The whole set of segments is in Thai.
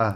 อะ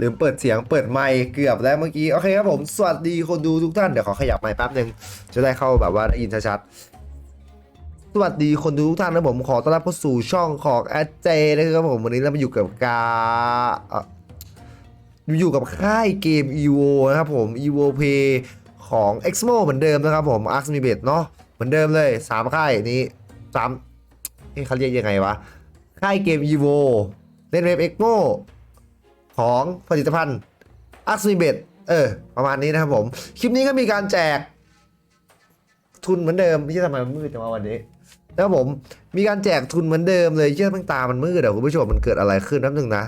ลืมเปิดเสียงเปิดไมค์เกือบแล้วเมื่อกี้ โอเคครับผม สวัสดีคนดูทุกท่าน เดี๋ยวขอขยับไมค์แป๊บหนึ่งจะได้เข้าแบบว่าได้ยินชัดๆสวัสดีคนดูทุกท่านนะผมขอต้อนรับเข้าสู่ช่องของแอดเจนะครับผมวันนี้เรามาอยู่กับกาอยู่กับค่ายเกม EVO นะครับผม EVO Play ของ Exmo เหมือนเดิมนะครับผม Arx m i b e t เนาะเหมือนเดิมเลยสามค่ายนี้สามเอ๊ะเขาเรียกยังไงวะ ค่ายเกม EVO เล่นเว็บ Exmo ของผลิตภัณฑ์ a x m i b e t เออ ประมาณนี้นะครับผม คลิปนี้ก็มีการแจก ทุนเหมือนเดิมไม่ใช่ทำไมมันมืดจังวะวันนี้นะครับผมมีการแจกทุนเหมือนเดิมเลยเชื่อตั้งตามันมืดเดี๋ยวคุณผู้ชมมันเกิดอะไรขึ้นน้ำหนึ่งนะ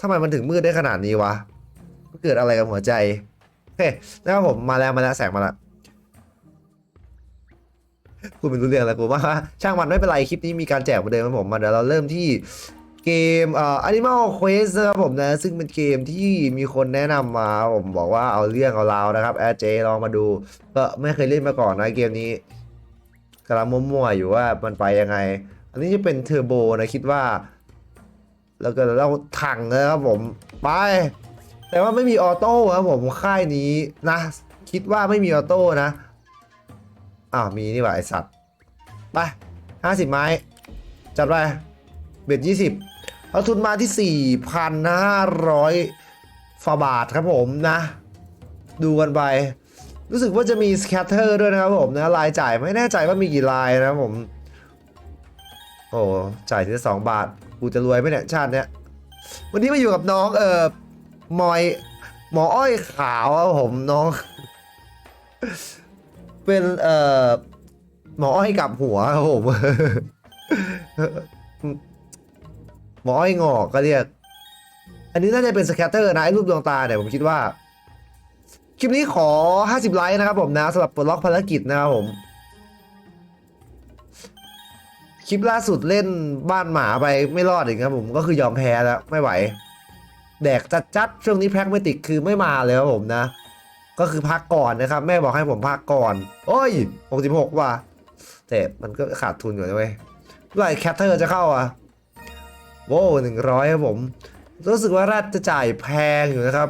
ทำไมมันถึงมืดได้ขนาดนี้วะมันเกิดอะไรกับหัวใจโอเคนะครับผมมาแล้วมาแล้วแสงมาแล้วคุณเป็นรู้เรื่องแล้วกูว่าช่างมันไม่เป็นไรคลิปนี้มีการแจกเหมือนเดิมครับผมมาเดี๋ยวเราเริ่มที่ เกมเอ่อ Animal Quest นะครับผมนะ ซึ่งเป็นเกมที่มีคนแนะนำมาผมบอกว่าเอาเรื่องเอาราวนะครับแอร์เจลองมาดู ก็ไม่เคยเล่นมาก่อนนะเกมนี้กำลังมั่วๆอยู่ว่ามันไปยังไง อันนี้จะเป็นเทอร์โบนะคิดว่า แล้วก็เราถังนะครับผมไป แต่ว่าไม่มีออโต้ครับผมค่ายนี้นะ คิดว่าไม่มีออโต้นะอ้าวมีนี่หว่าไอสัตว์ไปห้าสิบไม้ จัดไปเบ็ดยี่สิบ เอาทุนมาที่ 4,500ฟาบาทครับผมนะ ดูกันไป รู้สึกว่าจะมีสแคตเตอร์ด้วยนะครับผมนะรายจ่ายไม่แน่ใจว่ามีกี่ลายนะครับผม โอ้จ่ายทีละสองบาท กูจะรวยไหมเนี่ยชาติเนี้ยวันนี้มาอยู่กับน้องเอ่อมอยหมออ้อยขาวครับผมน้อง เป็นเอ่อหมออ้อยกับหัวครับผม หมอไอ้งอกก็เรียก อันนี้น่าจะเป็นสแคตเตอร์นะไอ้รูปดวงตาเนี่ยผมคิดว่า คลิปนี้ขอ 50 ไลค์นะครับผมนะสำหรับปลดล็อกภารกิจนะครับผม คลิปล่าสุดเล่นบ้านหมาไปไม่รอดอีกครับผมก็คือยอมแพ้แล้วไม่ไหว แดกจัดจัดช่วงนี้แพ็กไม่ติดคือไม่มาเลยครับผมนะ ก็คือพักก่อนนะครับ แม่บอกให้ผมพักก่อน โอ้ย66ว่ะแต่มันก็ขาดทุนอยู่นะเว้ยเมื่อไหร่แคทเตอร์จะเข้าอะ โว้หนึ่งร้อยครับผม รู้สึกว่าแรดจะจ่ายแพงอยู่นะครับ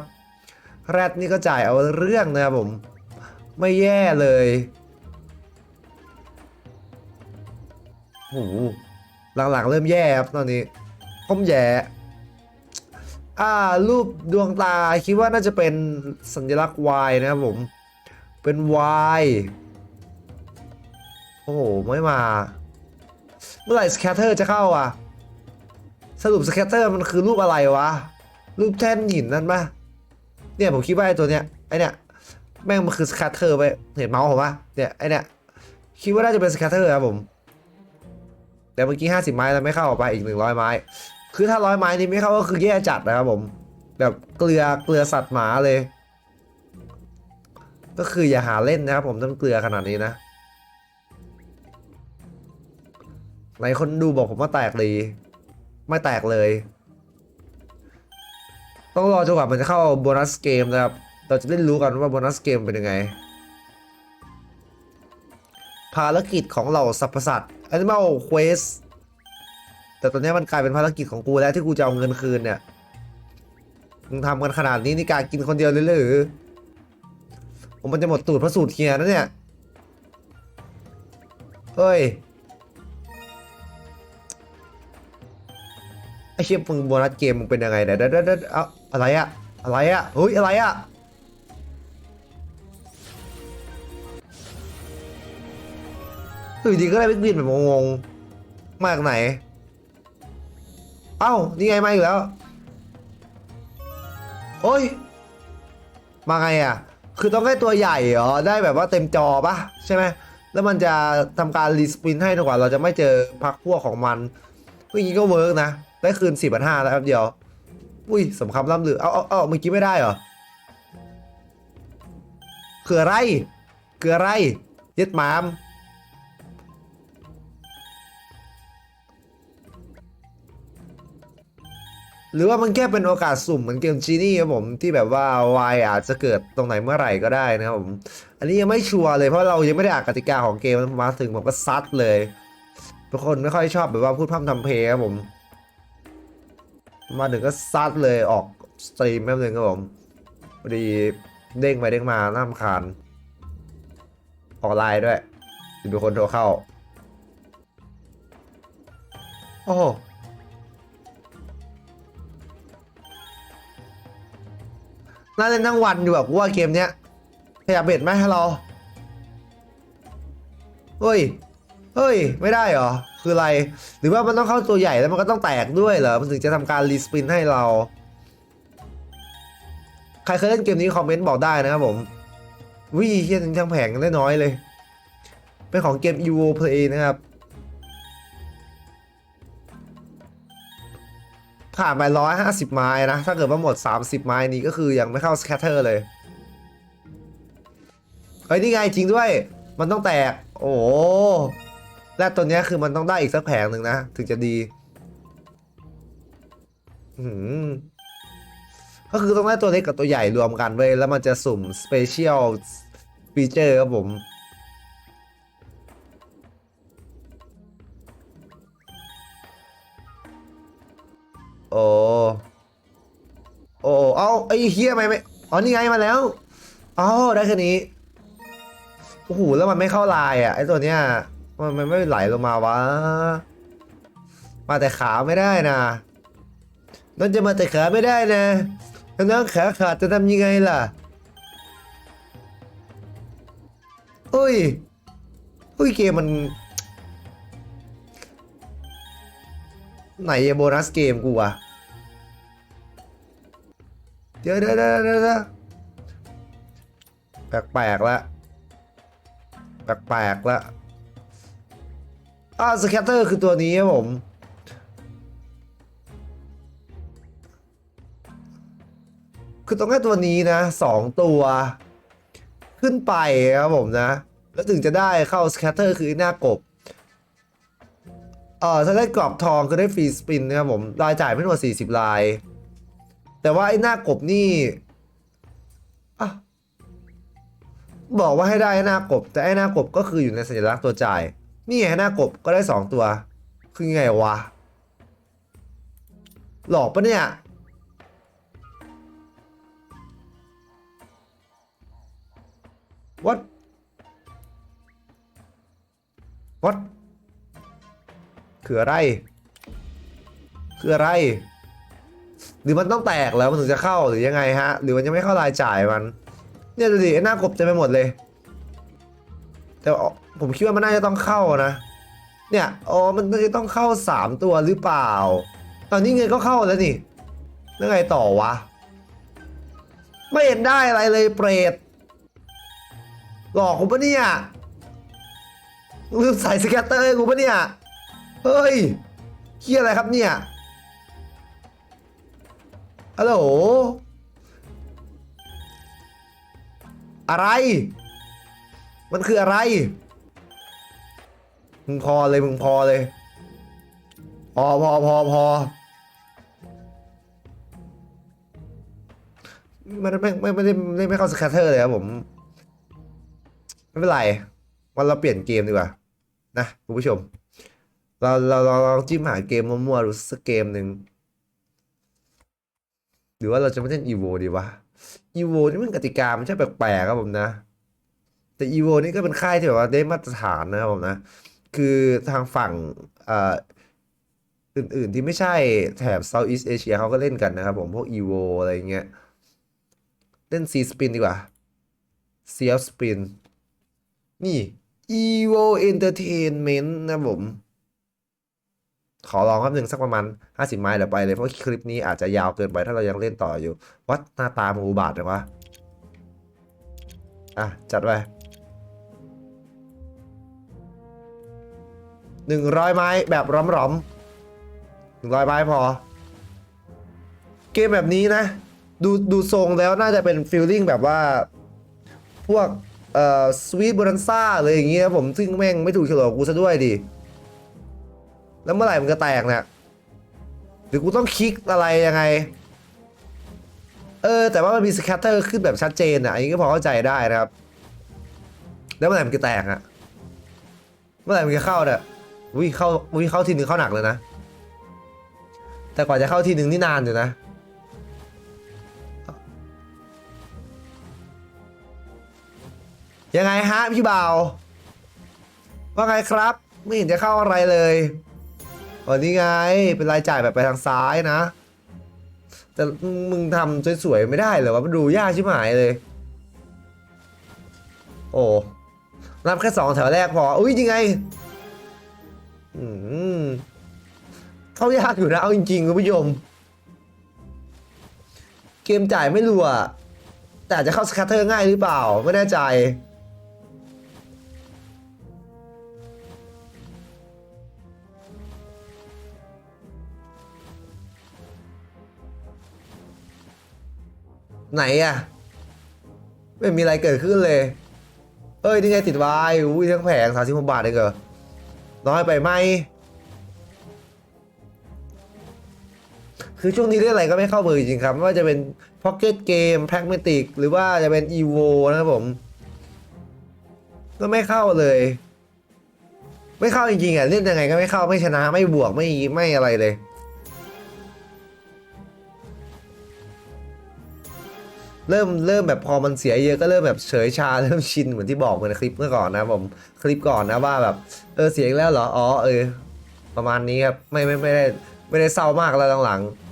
แรดนี่ก็จ่ายเอาเรื่องนะครับผม ไม่แย่เลยโหหลังๆเริ่มแย่ครับตอนนี้ผมแย่อ่ารูปดวงตาคิดว่าน่าจะเป็นสัญลักษณ์ Y นะครับผม เป็น Y โอ้โห ไม่มา เมื่อไหร่สแคตเตอร์จะเข้าอะ สรุปสแคตเตอร์มันคือรูปอะไรวะ รูปแท่นหินนั่นปะเนี่ยผมคิดว่าไอ้ตัวเนี้ยไอเนี้ยแม่งมันคือสแคตเตอร์ไปเห็นเมาส์ผมปะเนี่ยไอเนี้ยคิดว่าน่าจะเป็นสแคตเตอร์ครับผม แต่เมื่อกี้50ไม้แล้วไม่เข้าออกไปอีก100ไม้ คือถ้าร้อยไม้นี้ไม่เข้าก็คือแย่จัดนะครับผม แบบเกลือเกลือสัตว์หมาเลย ก็คืออย่าหาเล่นนะครับผมต้องเกลือขนาดนี้นะหลายคนดูบอกผมว่าแตกดี ไม่แตกเลย ต้องรอจนกว่ามันจะเข้าโบนัสเกมนะครับ เราจะได้รู้กันว่าโบนัสเกมเป็นยังไง ภารกิจของเหล่าสรรพสัตว์ Animal Quest แต่ตอนนี้มันกลายเป็นภารกิจของกูแล้วที่กูจะเอาเงินคืนเนี่ยมึงทำกันขนาดนี้นี่การกินคนเดียวเลยหรือผมมันจะหมดตูดเพราะสูตรเฮียนะเนี่ย เฮ้ย ไอเชี่ยมึงโบนัสเกมมึงเป็นยังไงเนี่ยเดี๋ยวเดี๋ยวเดี๋ยวเอาอะไรอะอะไรอะเฮ้ยอะไรอะอยู่ดีก็ได้บิ๊กบินแบบงงๆมากไหน เอ้า นี่ไงมาอีกแล้วโอ้ย มาไงอะ คือต้องให้ตัวใหญ่เหรอ ได้แบบว่าเต็มจอปะใช่ไหม แล้วมันจะทำการรีสปินให้จนกว่า เราจะไม่เจอพักพวกของมันเมื่อกี้ก็เวิร์กนะได้คืน4 5 0 0แล้วครับเดียว อุ้ยสมคำล่ำลือ เอาเอาเอาเมื่อกี้ไม่ได้เหรอคืออะไรคืออะไรยึดหมาม หรือว่ามันแค่เป็นโอกาสสุ่มเหมือนเกมจีนี่ครับผมที่แบบว่าวายอาจจะเกิดตรงไหนเมื่อไหร่ก็ได้นะครับผม อันนี้ยังไม่ชัวร์เลยเพราะเรายังไม่ได้อ่านกติกาของเกมมาถึงผมก็ซัดเลยทุกคนไม่ค่อยชอบแบบว่าพูดพร่ำทำเพลงครับผม มาถึงก็ซัดเลยออกสตรีมแป๊บนึงครับผมพอดีเด้งไปเด้งมาน่ารำคาญออกไลน์ด้วยมีคนโทรเข้า โอ้หน่าเล่นทั้งวันอยู่แบบว่าเกมเนี้ยขยับเบ็ดไหมฮัลโหลเฮ้ย เฮ้ย ไม่ได้เหรอ คืออะไร หรือว่ามันต้องเข้าตัวใหญ่แล้วมันก็ต้องแตกด้วยเหรอ มันถึงจะทำการรีสปินให้เรา ใครเคยเล่นเกมนี้คอมเมนต์บอกได้นะครับผมวิเฮียถึงทางแผงได้น้อยเลย เป็นของเกม EVO Play นะครับ ผ่านไปร้อยห้าสิบไม้นะ ถ้าเกิดว่าหมด30ไม้นี้ก็คือยังไม่เข้าสแคตเตอร์เลยเฮ้ยนี่ไงจริงด้วย มันต้องแตก โอ้ และตัวเนี้ยคือมันต้องได้อีกสักแผงหนึ่งนะ ถึงจะดีอืมก็คือต้องได้ตัวเล็กกับตัวใหญ่รวมกันเว้ยแล้วมันจะสุ่ม Special Feature ครับผมโอ้โอ้เอาไอ้เฮียไม่ไม่อ๋อนี่ไงมาแล้วอ๋อได้แค่นี้โอ้โหแล้วมันไม่เข้าลายอะไอ้ตัวเนี้ย มันมันไม่ไหลลงมาวะ มาแต่ขาไม่ได้นะนั่นจะมาแต่ขาไม่ได้นะถ้าน้องขาขาดจะทำยังไงล่ะเฮ้ยเฮ้ยเกมมัน ไหนโบนัสเกมกูอะเดี๋ยวเดี๋ยวเดี๋ยวเดี๋ยวเดี๋ยวแปลกๆละแปลกๆละ อ่าสแคตเตอร์คือตัวนี้ครับผม คือต้องให้ตัวนี้นะสองตัว ขึ้นไปครับผมนะ แล้วถึงจะได้เข้าสแคตเตอร์คือหน้ากบเออถ้าได้กรอบทองก็ได้ฟรีสปินนะครับผมรายจ่ายไม่ทั้งหมด40 ลาย แต่ว่าไอ้หน้ากบนี่อะบอกว่าให้ได้หน้ากบ แต่ไอ้หน้ากบก็คืออยู่ในสัญลักษณ์ตัวจ่าย นี่ไงหน้ากบก็ได้2ตัว คือไงวะ หลอกปะเนี่ย what what คืออะไร คืออะไร หรือมันต้องแตกแล้วมันถึงจะเข้าหรือยังไงฮะ หรือมันยังไม่เข้ารายจ่ายมัน เนี่ยดูดิไอ้หน้ากบเต็มไปหมดเลย แต่ผมคิดว่ามันน่าจะต้องเข้านะ เนี่ยอ๋อมันน่าจะต้องเข้าสามตัวหรือเปล่า ตอนนี้เงินก็เข้าแล้วนี่แล้วไงต่อวะ ไม่เห็นได้อะไรเลยเปรตหลอกกูปะเนี่ยลืมใส่สแกตเตอร์กูปะเนี่ย เฮ้ยเฮียอะไรครับเนี่ยฮัลโหลอะไร มันคืออะไร มึงพอเลยมึงพอเลย พอพอพอพอมันไม่ไม่ไม่ได้ไม่ไม่เข้าสแคตเตอร์เลยครับผม ไม่เป็นไร วันเราเปลี่ยนเกมดีกว่า นะคุณผู้ชม เราเราเราลองจิ้มหาเกมมั่วๆดูสักเกมหนึ่งหรือว่าเราจะไม่เล่น EVO ดีวะ EVO นี่มันกติกามันใช่แปลกๆครับผมนะ แต่ EVO นี่ก็เป็นค่ายที่แบบว่าได้มาตรฐานนะครับผมนะ คือทางฝั่งอื่นๆที่ไม่ใช่แถบ Southeast Asia เขาก็เล่นกันนะครับผมพวก EVO อะไรเงี้ย เล่น C Spin ดีกว่า C Spin นี่ EVO Entertainment นะผม ขอลองครับหนึ่งสักประมาณ 50 ไมล์เดี๋ยวไปเลย เพราะคลิปนี้อาจจะยาวเกินไปถ้าเรายังเล่นต่ออยู่ วัดหน้าตามึงอุบาทเลยวะ อะ จัดไป หนึ่งร้อยไม้แบบร้อมๆหนึ่งร้อยไม้พอ เกมแบบนี้นะ ดูดูทรงแล้วน่าจะเป็นฟิลลิ่งแบบว่า พวกเอ่อสวีทบรันซ่าเลยอย่างเงี้ยผมซึ่งแม่งไม่ถูกเฉลยกับกูซะด้วยดิ แล้วเมื่อไหร่มันจะแตกเนี่ยหรือกูต้องคลิกอะไรยังไง เออ แต่ว่ามันมีสแคตเตอร์ขึ้นแบบชัดเจนอะอันนี้ก็พอเข้าใจได้นะครับ แล้วเมื่อไหร่มันจะแตกอะ เมื่อไหร่มันจะเข้าเนี่ย วิเข้าวิเข้าทีนึงเข้าหนักเลยนะ แต่กว่าจะเข้าทีหนึ่งนี่นานอยู่นะยังไงฮะพี่บ่าวว่าไงครับ ไม่เห็นจะเข้าอะไรเลยวันนี้ไงเป็นรายจ่ายแบบไปทางซ้ายนะ แต่มึงมึงทำสวยๆไม่ได้เหรอวะมันดูยากชิบหายเลย โอ้นับแค่สองแถวแรกพอ อุ้ยยังไง อืมเข้ายากอยู่นะ เอาจริงๆคุณผู้ชม เกมจ่ายไม่รัว แต่จะเข้าสแคตเตอร์ง่ายหรือเปล่า ไม่แน่ใจไหนอะไม่มีอะไรเกิดขึ้นเลย เอ้ย นี่ไงติดวาย อุ้ยทั้งแผงสามสิบหกบาทเองเหรอ น้อยไปไหม คือช่วงนี้เล่นอะไรก็ไม่เข้ามือจริงครับ ไม่ว่าจะเป็น Pocket Game Pragmatic หรือว่าจะเป็น Evo นะครับผม ก็ไม่เข้าเลย ไม่เข้าจริงๆอะ เล่นยังไงก็ไม่เข้าไม่ชนะไม่บวกไม่ไม่อะไรเลย เริ่มเริ่มแบบพอมันเสียเยอะก็เริ่มแบบเฉยชาเริ่มชินเหมือนที่บอกเหมือนคลิปเมื่อก่อนนะผมคลิปก่อนนะว่าแบบเออเสียอีกแล้วเหรออ๋อเออประมาณนี้ครับไม่ไม่ไม่ได้ไม่ได้เศร้ามากแล้วหลังๆ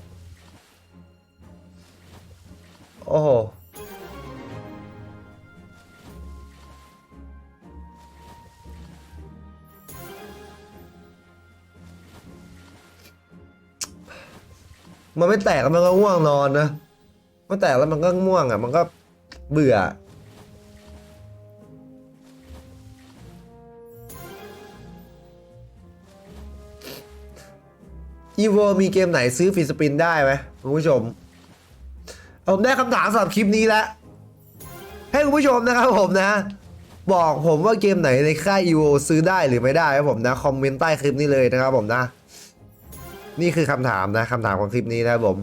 โอ้โหมันไม่แตกแล้วมันก็ง่วงนอนนะ มันแตกแล้วมันก็ง่วงอะ มันก็เบื่อ อีโวมีเกมไหนซื้อฟีสปินได้ไหมคุณผู้ชม ผมได้คำถามสำหรับคลิปนี้แล้ว ให้คุณผู้ชมนะครับผมนะ บอกผมว่าเกมไหนในค่าย EVO ซื้อได้หรือไม่ได้ครับผมนะ คอมเมนต์ใต้คลิปนี้เลยนะครับผมนะ นี่คือคำถามนะคำถามของคลิปนี้นะครับผม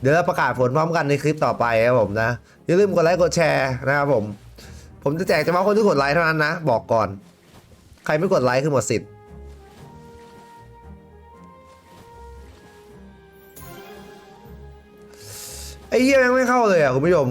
เดี๋ยวเราประกาศผลพร้อมกันในคลิปต่อไปครับผมนะ อย่าลืมกดไลค์กดแชร์นะครับผม ผมจะแจกเฉพาะคนที่กดไลค์เท่านั้นนะ บอกก่อน ใครไม่กดไลค์คือหมดสิทธิ์ไอ้เหี้ยยังไม่เข้าเลยอะคุณผู้ชม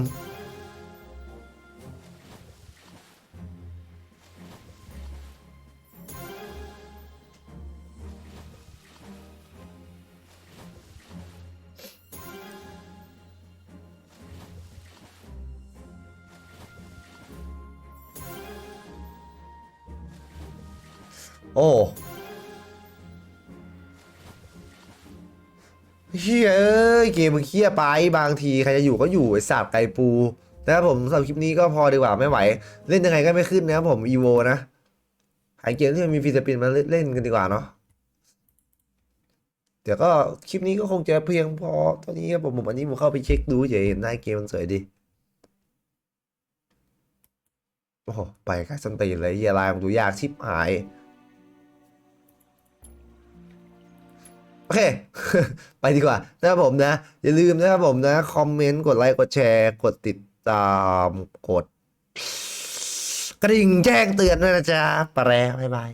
โอ้เฮียเอ้ยเกมมึงเครียดไปบางทีใครจะอยู่ก็อยู่ไอ้สาบไก่ปูนะครับผมสำหรับคลิปนี้ก็พอดีกว่าไม่ไหว เล่นยังไงก็ไม่ขึ้นนะครับผมอีโวนะหายเกมที่มันมีฟีสปินมาเล่นกันดีกว่าเนาะเดี๋ยวก็คลิปนี้ก็คงจะเพียงพอตอนนี้ครับผมผมอันนี้ผมเข้าไปเช็คดูเฉยเห็นได้เกมมันสวยดีโอ้โหไปไกลสันตีเลยเฮียลายของดูยากชิบหาย โอเค ไปดีกว่านะครับผมนะ อย่าลืมนะครับผมนะ คอมเมนต์ กดไลค์ กดแชร์ กดติดตาม กด กระดิ่งแจ้งเตือนด้วยนะจ๊ะปะแรบ๊ายบาย